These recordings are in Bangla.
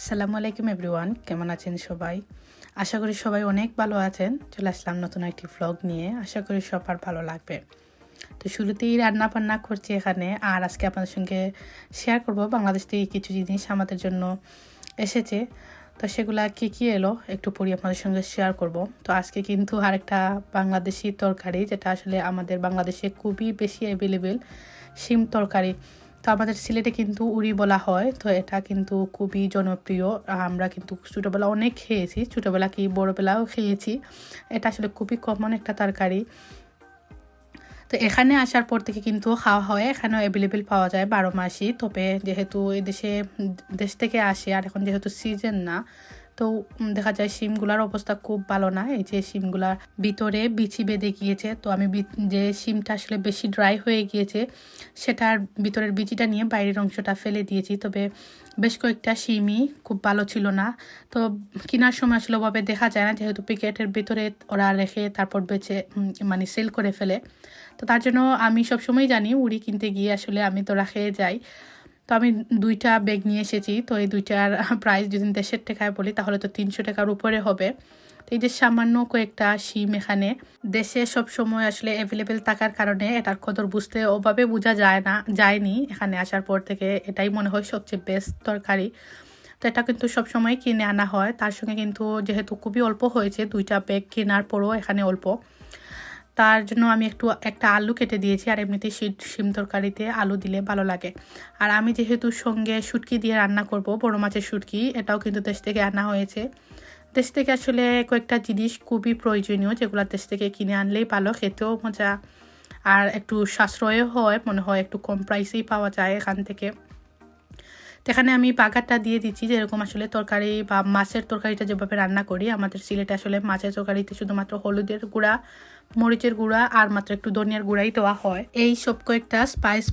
আসসালামু আলাইকুম এভরিওয়ান, কেমন আছেন সবাই? আশা করি সবাই অনেক ভালো আছেন। চলে আসলাম নতুন একটি ভ্লগ নিয়ে। আশা করি সবার ভালো লাগবে। তো শুরুতেই রান্না বান্না করছি এখানে। আর আজকে আপনাদের সঙ্গে শেয়ার করব। বাংলাদেশ থেকে কিছু জিনিস আমাদের জন্য এসেছে। তো সেগুলা কী কী এলো, একটু পরে আপনাদের সঙ্গে শেয়ার করব। তো আজকে কিন্তু আরেকটা বাংলাদেশি তরকারি, যেটা আসলে আমাদের বাংলাদেশে খুবই বেশি অ্যাভেলেবেল শিম তরকারি। তো আমাদের সিলেটে কিন্তু উড়ি বলা হয়, তো এটা কিন্তু খুবই জনপ্রিয়। আমরা কিন্তু ছোটোবেলা অনেক খেয়েছি, ছোটোবেলা কি বড়োবেলাও খেয়েছি। এটা আসলে খুবই কমন একটা তরকারি। তো এখানে আসার পর থেকে কিন্তু খাওয়া হয়, এখানেও অ্যাভেলেবেল পাওয়া যায় বারো মাসই। তবে যেহেতু এদেশে দেশে, দেশ থেকে আসে, আর এখন যেহেতু সিজন না তো দেখা যায় শিমগুলার অবস্থা খুব ভালো না। এই যে শিমগুলার ভিতরে বিচি বেঁধে গিয়েছে, তো আমি যে শিমটা আসলে বেশি ড্রাই হয়ে গিয়েছে, সেটার ভিতরের বিচিটা নিয়ে বাইরের অংশটা ফেলে দিয়েছি। তবে বেশ কয়েকটা শিমই খুব ভালো ছিল না। তো কেনার সময় আসলে ওভাবে দেখা যায় না, যেহেতু প্যাকেটের ভিতরে ওরা রেখে তারপর বেছে মানে সেল করে ফেলে। তো তার জন্য আমি সবসময় জানি, উড়ি কিনতে গিয়ে আসলে আমি তো রাখে যাই। তো আমি দুইটা ব্যাগ নিয়ে এসেছি। তো এই দুইটার প্রাইস যদি দেশের টাকায় বলি, তাহলে তো তিনশো টাকার উপরে হবে। তো এই যে সামান্য কয়েকটা শিম এখানে, দেশে সব সময় আসলে অ্যাভেলেবেল থাকার কারণে এটার কদর বুঝতে ওভাবে বোঝা যায় না, যায়নি। এখানে আসার পর থেকে এটাই মনে হয় সবচেয়ে বেস্ট তরকারি। তো এটা কিন্তু সবসময় কিনে আনা হয়। তার সঙ্গে কিন্তু যেহেতু খুবই অল্প হয়েছে, দুইটা ব্যাগ কেনার পরও এখানে অল্প। তার জন্য আমি একটু, একটা আলু কেটে দিয়েছি আর এমনিতে শিম তরকারিতে আলু দিলে ভালো লাগে। আর আমি যেহেতু সঙ্গে শুটকি দিয়ে রান্না করব, বড় মাছের শুটকি, এটাও কিন্তু দেশ থেকে আনা হয়েছে। দেশ থেকে আসলে কয়েকটা জিনিস খুবই প্রয়োজনীয়, যেগুলো দেশ থেকে কিনে আনলেই ভালো, খেতেও মজা। আর একটু সাশ্রয়ও হয়, মনে হয় একটু কম প্রাইসেই পাওয়া যায় এখান থেকে। এখানে আমি বাগারটা দিয়ে দিচ্ছি, যেরকম আসলে তরকারি বা মাছের তরকারিটা যেভাবে রান্না করি, আমাদের সিলেটে আসলে মাছের তরকারিতে শুধুমাত্র হলুদের গুঁড়া মরিচের গুঁড়া আর মাত্র একটু ধনিয়ার গুঁড়াই দেওয়া হয়। এই সব কয়েকটা স্পাইস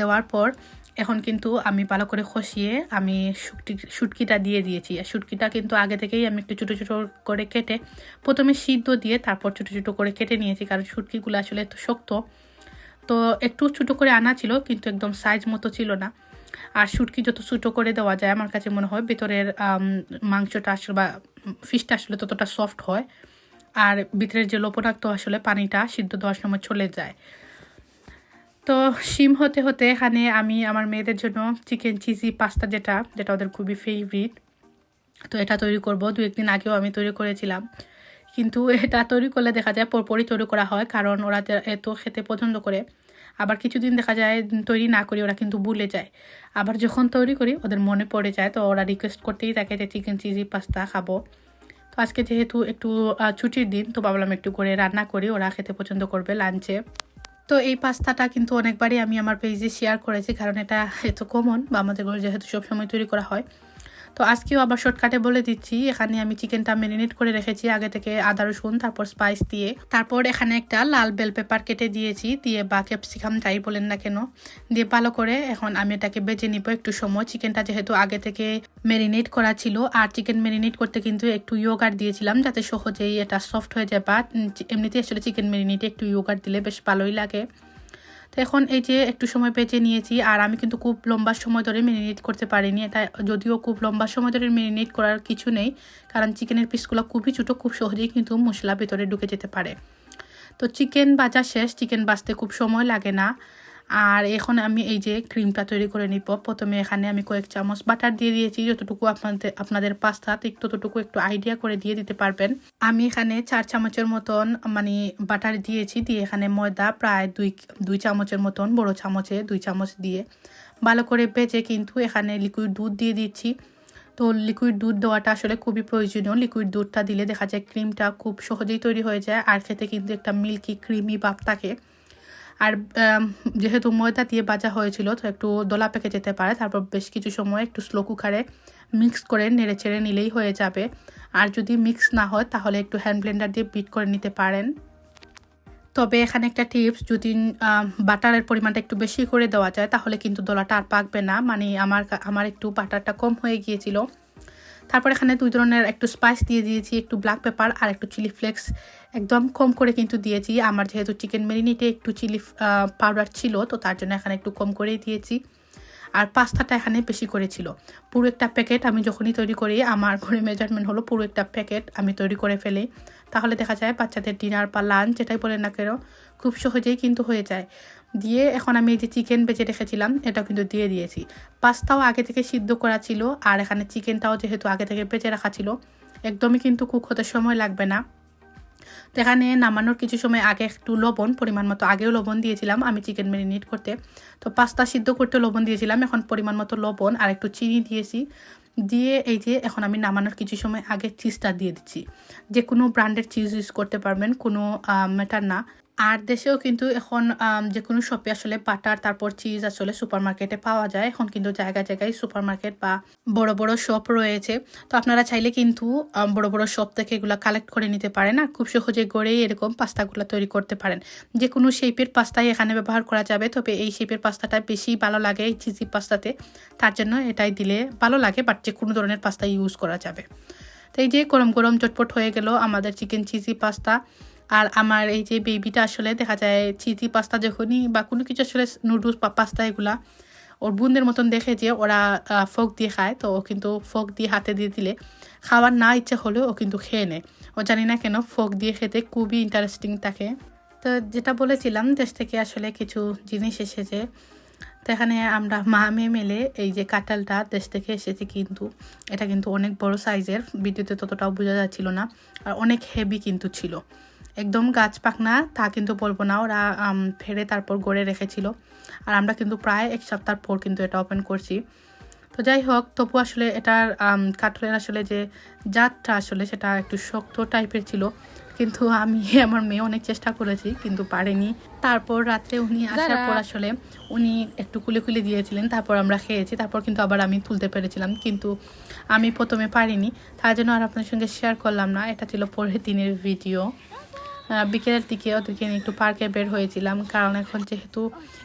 দেওয়ার পর এখন কিন্তু আমি ভালো করে খসিয়ে আমি শুটকি শুটকিটা দিয়ে দিয়েছি। আর শুটকিটা কিন্তু আগে থেকেই আমি একটু ছোটো ছোটো করে কেটে প্রথমে সিদ্ধ দিয়ে তারপর ছোটো ছোটো করে কেটে নিয়েছি, কারণ শুটকিগুলো আসলে এত শক্ত। তো একটু ছোটো করে আনা ছিল, কিন্তু একদম সাইজ মতো ছিল না। আর শুটকি যত ছোটো করে দেওয়া যায়, আমার কাছে মনে হয় ভেতরের মাংসটা আসলে বা ফিশটা আসলে ততটা সফট হয়। আর ভিতরের যে লোপনাক্ত আসলে পানিটা সিদ্ধ দেওয়ার সময় চলে যায়। তো শিম হতে হতে এখানে আমি আমার মেয়েদের জন্য চিকেন চিজি পাস্তা যেটা যেটা ওদের খুবই ফেভারিট তো এটা তৈরি করব। দু একদিন আগেও আমি তৈরি করেছিলাম। কিন্তু এটা তৈরি করলে দেখা যায় পরপরই তৈরি করা হয়, কারণ ওরা এত খেতে পছন্দ করে, আবার কিছুদিন দেখা যায় তৈরি না করি ওরা কিন্তু ভুলে যায়। আবার যখন তৈরি করি, ওদের মনে পড়ে যায়, তো ওরা রিকোয়েস্ট করতেই থাকে যে চিকেন চিজি পাস্তা খাব। তো আজকে যেহেতু একটু ছুটির দিন, তো ভাবলাম একটু করে রান্না করি, ওরা খেতে পছন্দ করবে লাঞ্চে। তো এই পাস্তাটা কিন্তু অনেকবারই আমি আমার পেজে শেয়ার করেছি, কারণ এটা এত কমন বা আমাদের ঘরে যেহেতু সবসময় তৈরি করা হয়। তো আজকেও আবার শর্টকাটে বলে দিচ্ছি, এখানে আমি চিকেনটা ম্যারিনেট করে রেখেছি, আগে থেকে আদা, রসুন, তারপর স্পাইস দিয়ে। তারপর এখানে একটা লাল বেল পেপার কেটে দিয়েছি, দিয়ে বা ক্যাপসিকাম যাই বলেন না কেন, দিয়ে ভালো করে এখন আমি এটাকে বেজে নিব একটু সময়। চিকেনটা যেহেতু আগে থেকে ম্যারিনেট করা ছিল, আর চিকেন ম্যারিনেট করতে কিন্তু একটু ইয়োগার দিয়েছিলাম, যাতে সহজেই এটা সফট হয়ে যায়। বা এমনিতে আসলে চিকেন ম্যারিনেটে একটু ইয়োগার দিলে বেশ ভালোই লাগে। তো এখন এই যে একটু সময় বেঁচে নিয়েছি, আর আমি কিন্তু খুব লম্বা সময় ধরে মেরিনেট করতে পারিনি। তাই যদিও খুব লম্বা সময় ধরে মেরিনেট করার কিছু নেই, কারণ চিকেনের পিসগুলো খুবই ছোটো, খুব সহজেই কিন্তু মশলা ভেতরে ঢুকে যেতে পারে। তো চিকেন বাজা শেষ চিকেন বাজতে খুব সময় লাগে না। আর এখন আমি এই যে ক্রিমটা তৈরি করে নিব। প্রথমে এখানে আমি কয়েক চামচ বাটার দিয়ে দিয়েছি। যতটুকু আপনাদের আপনাদের পাস্তা ঠিক ততটুকু একটু আইডিয়া করে দিয়ে দিতে পারবেন। আমি এখানে চার চামচের মতন মানে বাটার দিয়েছি। দিয়ে এখানে ময়দা প্রায় দুই দুই চামচের মতন, বড় চামচে দুই চামচ দিয়ে। ভালো করে বেজে কিন্তু এখানে লিকুইড দুধ দিয়ে দিচ্ছি। তো লিকুইড দুধ দেওয়াটা আসলে খুবই প্রয়োজনীয়। লিকুইড দুধটা দিলে দেখা যায় ক্রিমটা খুব সহজেই তৈরি হয়ে যায়। আর খেতে কিন্তু একটা মিল্কি ক্রিমি ভাব থাকে। আর যেহেতু ময়দা দিয়ে বাজা হয়েছিল, তো একটু দোলা পেকে যেতে পারে। তারপর বেশ কিছু সময় একটু স্লো কুকারে মিক্স করে নেড়ে চেড়ে নিলেই হয়ে যাবে। আর যদি মিক্স না হয়, তাহলে একটু হ্যান্ড ব্লেন্ডার দিয়ে বিট করে নিতে পারেন। তবে এখানে একটা টিপস যদি বাটারের পরিমাণটা একটু বেশি করে দেওয়া যায়, তাহলে কিন্তু দোলাটা আর পাকবে না। মানে আমার আমার একটু বাটারটা কম হয়ে গিয়েছিল। তারপর এখানে দুই ধরনের একটু স্পাইস দিয়ে দিয়েছি, একটু ব্ল্যাক পেপার আর একটু চিলি ফ্লেক্স একদম কম করে কিন্তু দিয়েছি। আমার যেহেতু চিকেন মেরিনেটে একটু চিলি পাউডার ছিল, তো তার জন্য এখানে একটু কম করেই দিয়েছি। আর পাস্তাটা এখানে বেশি করেছিল পুরো একটা প্যাকেট আমি যখনই তৈরি করি, আমার ঘরে মেজারমেন্ট হলো পুরো একটা প্যাকেট আমি তৈরি করে ফেলি। তাহলে দেখা যায় বাচ্চাদের ডিনার বা লাঞ্চ যেটাই বলেন না কেন, খুব সহজেই কিন্তু হয়ে যায়। দিয়ে এখন আমি এই যে চিকেন বেজে রেখেছিলাম, এটাও কিন্তু দিয়ে দিয়েছি। পাস্তাও আগে থেকে সিদ্ধ করা ছিল, আর এখানে চিকেনটাও যেহেতু আগে থেকে বেজে রাখা ছিল, একদমই কিন্তু কুক হতে সময় লাগবে না। তো এখানে নামানোর কিছু সময় আগে একটু লবণ, পরিমাণ মতো আগেও লবণ দিয়েছিলাম আমি চিকেন ম্যারিনেট করতে। তো পাস্তা সিদ্ধ করতে লবণ দিয়েছিলাম, এখন পরিমাণ মতো লবণ আর একটু চিনি দিয়েছি। দিয়ে এই যে এখন আমি নামানোর কিছু সময় আগে চিজটা দিয়ে দিচ্ছি। যে কোনো ব্র্যান্ডের চিজ ইউজ করতে পারবেন, কোনো ম্যাটার না। আর দেশেও কিন্তু এখন যে কোনো শপে আসলে বাটার তারপর চিজ আসলে সুপার মার্কেটে পাওয়া যায়। এখন কিন্তু জায়গায় জায়গায় সুপার মার্কেট বা বড় বড় শপ রয়েছে। তো আপনারা চাইলে কিন্তু বড় বড় শপ থেকে এগুলো কালেক্ট করে নিতে পারেন আর খুব সহজে গড়েই এরকম পাস্তাগুলো তৈরি করতে পারেন। যে কোনো শেপের পাস্তাই এখানে ব্যবহার করা যাবে, তবে এই শেপের পাস্তাটা বেশি ভালো লাগে এই চিজি পাস্তাতে। তার জন্য এটাই দিলে ভালো লাগে বাট যে কোনো ধরনের পাস্তা ইউজ করা যাবে। তো এই যে গরম গরম চটপট হয়ে গেল আমাদের চিকেন চিজি পাস্তা আর আমার এই যে বেবিটা আসলে দেখা যায় চিজি পাস্তা যখনই বা কোনো কিছু আসলে নুডলস বা পাস্তা এগুলা, ওর বোনদের মতন দেখে যে ওরা ফোক দিয়ে খায়, তো ও কিন্তু ফোক দিয়ে হাতে দিয়ে দিলে খাওয়ার না ইচ্ছে হলেও ও কিন্তু খেয়ে নেয়। ও জানি না কেন ফোক দিয়ে খেতে খুবই ইন্টারেস্টিং থাকে। তো যেটা বলেছিলাম, দেশ থেকে আসলে কিছু জিনিস এসেছে। তো এখানে আমরা মা মেয়ে মেলে এই যে কাঁঠালটা দেশ থেকে এসেছে কিন্তু, এটা কিন্তু অনেক বড় সাইজের ভিডিওতে ততটাও বোঝা যাচ্ছিল না। আর অনেক হেভি কিন্তু ছিল। একদম গাছ পাকনা তা কিন্তু বলব না। ওরা ফেরে তারপর গড়ে রেখেছিল। আর আমরা কিন্তু প্রায় এক সপ্তাহ পর কিন্তু এটা ওপেন করছি। তো যাই হোক তবু আসলে এটার কাঠলের আসলে যে জাতটা আসলে সেটা একটু শক্ত টাইপের ছিল। কিন্তু আমি আমার মেয়ে অনেক চেষ্টা করেছি কিন্তু পারেনি। তারপর রাত্রে উনি আসার পর আসলে উনি একটু কুলে কুলে দিয়েছিলেন তারপর আমরা খেয়েছি। তারপর কিন্তু আবার আমি তুলতে পেরেছিলাম কিন্তু আমি প্রথমে পারিনি। তার জন্য আর আপনার সঙ্গে শেয়ার করলাম না। এটা ছিল পরের দিনের ভিডিও বিকেলের দিকে ওদেরকে নিয়ে একটু পার্কে বের হয়েছিলাম। কারণ এখন যেহেতু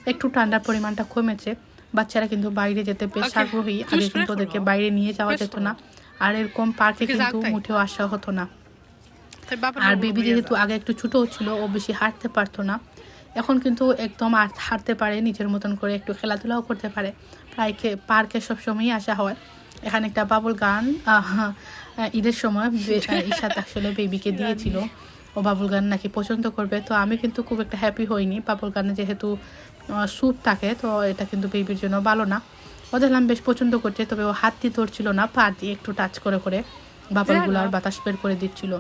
একটু ঠান্ডার পরিমাণটা কমেছে বাচ্চারা কিন্তু বাইরে যেতে বেশ আগ্রহী। আগে কিন্তু ওদেরকে বাইরে নিয়ে যাওয়া যেত না। আর এরকম পার্কে কিন্তু মুঠেও আসা হতো না। আর বেবি যেহেতু আগে একটু ছোটো ছিল ও বেশি হাঁটতে পারতো না। এখন কিন্তু একদম হাঁটতে পারে নিজের মতন করে একটু খেলাধুলাও করতে পারে। প্রায় পার্কে সবসময়ই আসা হয়। এখানে একটা বাবুল গান ঈদের সময় ঈশাদ আসলে বেবিকে দিয়েছিল। ও বাবুল গান নাকি পছন্দ করবে। তো আমি কিন্তু খুব একটা হ্যাপি হইনি। বাবুল গানে যেহেতু স্যুপ থাকে তো এটা কিন্তু বেবির জন্য ভালো না। ও দেখলাম বেশ পছন্দ করছে তবে ও হাত দিয়ে ধরছিল না পা দিয়ে একটু টাচ করে করে বাবুলগুলো আর বাতাস বের করে দিচ্ছিল।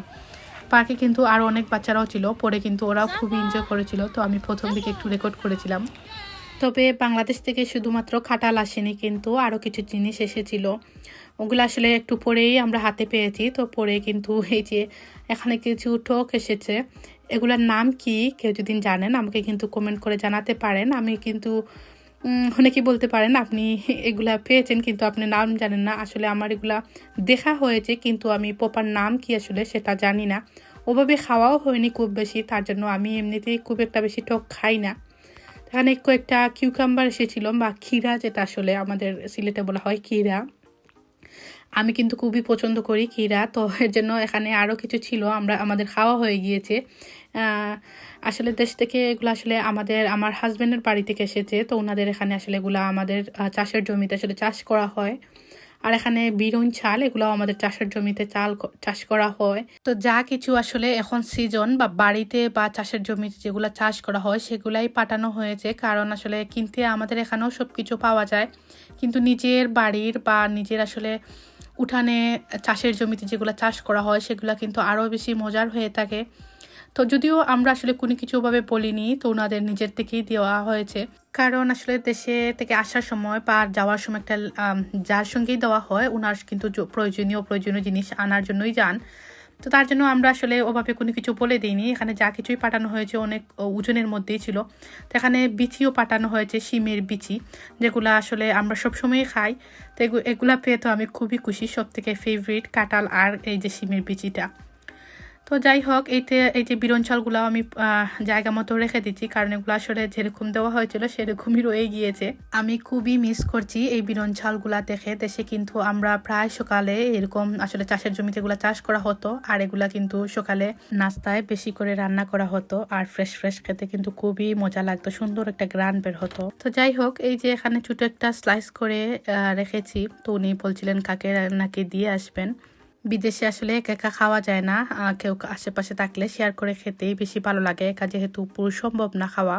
পার্কে কিন্তু আরও অনেক বাচ্চারাও ছিল পরে কিন্তু ওরাও খুবই এনজয় করেছিল তো আমি প্রথম দিকে একটু রেকর্ড করেছিলাম। তবে বাংলাদেশ থেকে শুধুমাত্র খাটাল আসেনি কিন্তু আরও কিছু জিনিস এসেছিল। ওগুলো আসলে একটু পরেই আমরা হাতে পেয়েছি। তো পরে কিন্তু এই যে এখানে কিছু ঠোক এসেছে। এগুলোর নাম কি কেউ যদি জানেন আমাকে কিন্তু কমেন্ট করে জানাতে পারেন। আমি কিন্তু অনেকেই বলতে পারেন, আপনি এগুলা পেয়েছেন কিন্তু আপনি নাম জানেন না। আসলে আমার এগুলা দেখা হয়েছে কিন্তু আমি প্রপার নাম কি আসলে সেটা জানি না। ওভাবে খাওয়াও হয়নি খুব বেশি, তার জন্য আমি এমনিতেই খুব একটা বেশি টক খাই না। এখানে কয়েকটা কিউকাম্বার এসেছিল বা ক্ষীরা যেটা আসলে আমাদের সিলেটে বলা হয় ক্ষীরা। আমি কিন্তু খুবই পছন্দ করি ক্ষীরা। তো এর জন্য এখানে আরও কিছু ছিল, আমরা, আমাদের খাওয়া হয়ে গিয়েছে। আসলে দেশ থেকে এগুলো আসলে আমাদের, আমার হাজব্যান্ডের বাড়ি থেকে এসেছে। তো ওনাদের এখানে আসলে এগুলো আমাদের চাষের জমিতে আসলে চাষ করা হয়। আর এখানে বিরুন চাল এগুলো আমাদের চাষের জমিতে চাল চাষ করা হয়। তো যা কিছু আসলে এখন সিজন বা বাড়িতে বা চাষের জমিতে যেগুলো চাষ করা হয়, সেগুলাই পাঠানো হয়েছে। কারণ আসলে কিনতে আমাদের এখানেও সব কিছু পাওয়া যায়। কিন্তু নিজের বাড়ির বা নিজের আসলে উঠানে চাষের জমিতে যেগুলো চাষ করা হয়, সেগুলো কিন্তু আরও বেশি মজার হয়ে থাকে। তো যদিও আমরা আসলে কোনো কিছুভাবে বলিনি, তো ওনাদের নিজের থেকেই দেওয়া হয়েছে। কারণ আসলে দেশে থেকে আসার সময় বা যাওয়ার সময় একটা যার সঙ্গেই দেওয়া হয় ওনার কিন্তু প্রয়োজনীয় প্রয়োজনীয় জিনিস আনার জন্যই যান। তো তার জন্য আমরা আসলে ওভাবে কোনো কিছু বলে দিইনি। এখানে যা কিছুই পাঠানো হয়েছে অনেক ওজনের মধ্যেই ছিল। তো এখানে বিচিও পাঠানো হয়েছে, শিমের বিচি, যেগুলো আসলে আমরা সবসময়ই খাই। তো এগুলো পেয়ে তো আমি খুবই খুশি। সব থেকে ফেভারিট কাঁঠাল আর এই যে শিমের বিচিটা। তো যাই হোক এইতে এই যে বিরন চালগুলো আমি জায়গা মতো রেখে দিচ্ছি, কারণ এগুলো আসলে যেরকম দেওয়া হয়েছিল সেরকমই রয়ে গিয়েছে। আমি খুবই মিস করছি এই বিরন চালগুলা দেখে। দেশে কিন্তু আমরা প্রায় সকালে এরকম আসলে চাষের জমিতে এগুলা চাষ করা হতো, আর এগুলা কিন্তু সকালে নাস্তায় বেশি করে রান্না করা হতো, আর ফ্রেশ ফ্রেশ খেতে কিন্তু খুবই মজা লাগতো, সুন্দর একটা গ্রান বের হতো। তো যাই হোক, এই যে এখানে ছোট একটা স্লাইস করে রেখেছি, তো উনি বলছিলেন, কাকে নাকি দিয়ে আসবেন? বিদেশে আসলে একা একা খাওয়া যায় না। কেউ আশেপাশে থাকলে শেয়ার করে খেতেই বেশি ভালো লাগে। একা যেহেতু পুরো সম্ভব না খাওয়া।